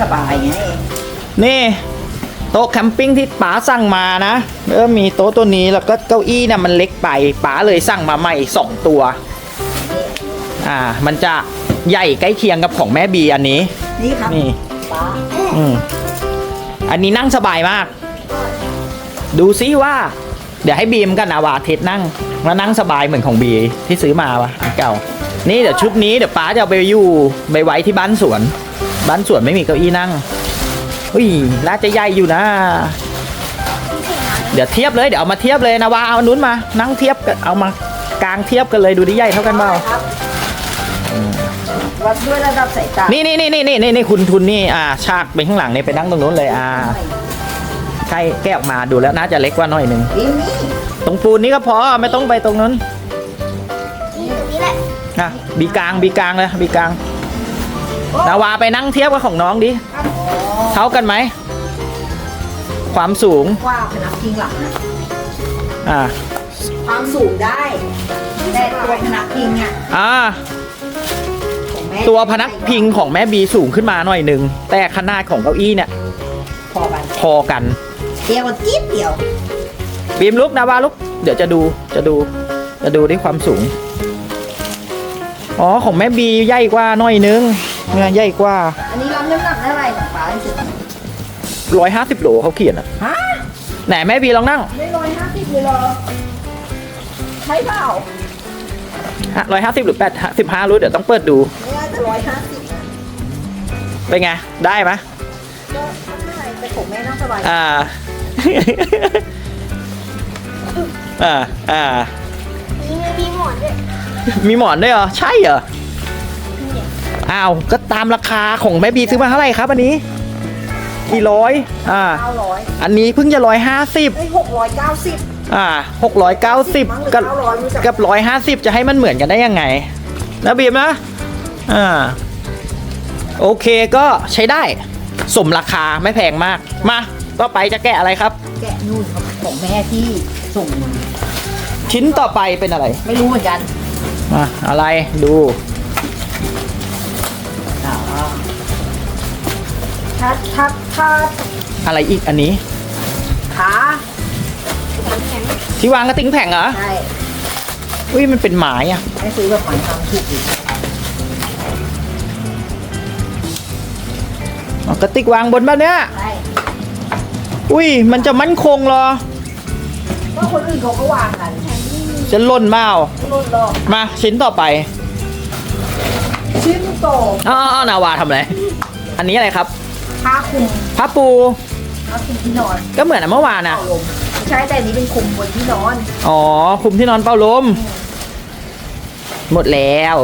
สบายไงนี่โต๊ะแคมปิ้งที่ป๋าสั่งมานะเออมีโต๊ะตัวนี้แล้วก็เก้าอี้เนี่ยมันเล็กไปป๋าเลยสั่งมาใหม่สองตัว อ่า มันจะใหญ่ใกล้เคียงกับของแม่บีอันนี้ นี่ครับนี่ ป้าอืมอันนี้นั่งสบายมาก ดูซิว่า เดี๋ยวให้บีมกับนาวาเทสนั่งแล้วนั่งสบายเหมือนของบีที่ซื้อมาวะอันเก่า นี่เดี๋ยวชุดนี้เดี๋ยวป้าจะเอาไปอยู่ไปไว้ที่บ้านสวน บ้านสวนไม่มีเก้าอี้นั่งอุ้ยน่าจะใหญ่อยู่นะ เดี๋ยวเทียบเลยเดี๋ยวเอามาเทียบเลยนะว่าเอาอันนู้นมา นั่งเทียบกันเอามากลางเทียบกันเลยดูดิใหญ่เท่ากันเปล่าครับวัดด้วยระดับสายตานี่นี่นี่นี่นี่นี่นี่คุณทุนนี่อ่าฉากไปข้างหลังนี่ไปนั่งตรงนู้นเลยอ่าใช่แก้ออกมาดูแล้วน่าจะเล็กกว่าหน่อยหนึงนี่นี่ตรงปูนนี่ก็พอไม่ต้องไปตรงนั้นนี่แหละอะบีกลางบีกลางเลยบีกลาง นาวาไปนั่งเทียบกับของน้องดิเท่ากันไหม ความสูงกว่าพนักพิงหลังนะอ่าความสูงได้ แต่ตัวพนักพิงอะอ่าของแม่ตัวพนักพิงของแม่บีสูงขึ้นมาหน่อยหนึ่งแต่ขนาดของเก้าอี้เนี่ย พอกันพอกันเดียวกันจิ๊บเดียวบีมลุกนาวาลุกเดี๋ยวจะดูจะดู จะดูด้วยความสูง อ๋อของแม่บีใหญ่กว่าหน่อยนึง เนี่ยใหญ่กว่าอันนี้รับน้ำหนักได้ไรของป้าที่สุดร้อยห้าสิบโลเขาเขียนอะฮะไหนแม่บีลองนั่งไม่ร้อยห้าสิบเลยเหรอใช่เปล่าร้อยห้าสิบหรือแปดสิบห้ารู้เดี๋ยวต้องเปิดดูไม่น่าจะร้อยห้าสิบนะเป็นไง ได้ไหมก็ไม่เป็นไรแต่ผมแม่นั่งสบายอ่า อ่าอ่านี่มีหมอนด้วยมีหมอนด้วยเหรอ ใช่เหรอ อ้าวก็ตามราคาของแม่บีซื้อมาเท่าไหร่ครับอันนี้ กี่ร้อยอ่าเก้าร้อยอันนี้เพิ่งจะร้อยห้าสิบไอ้หกร้อยเก้าสิบอ่าหกร้อยเก้าสิบมั้งหรือกับเก้าร้อยไม่รู้จักกับร้อยห้าสิบจะให้มันเหมือนกันได้ยังไงนะบีมนะอ่าโอเคก็ใช้ได้สมราคาไม่แพงมาก มาต่อไปจะแกะอะไรครับ แกะนู่นครับของแม่ที่ส่งมาชิ้นต่อไปเป็นอะไร ไม่รู้เหมือนกันอะอะไรดู ถ้าถ้าถ้าอะไรอีกอันนี้ ขาที่วางกระติ้งแผงเหรอ ใช่อุ้ยมันเป็นไม้อะให้ซื้อแบบหมายทำถูกอีกอ๋อกระติกวางบนบ้านเนี้ย ใช่อุ้ยมันจะมั่นคงเหรอ ก็คนอื่นเขาก็วางกันจะหล่นเมาไม่ลดหรอกมาชิ้นต่อไปชิ้นโต อ้าวๆนาวาทำอะไร อันนี้อะไรครับ ผ้าคลุมผ้าปู ผ้าคลุมที่นอนก็เหมือนอันเมื่อวานอะเป่าลมไม่ใช่แต่อันนี้เป็นคลุมบนที่นอน อ๋อคลุมที่นอนเป้าลม หมดแล้ว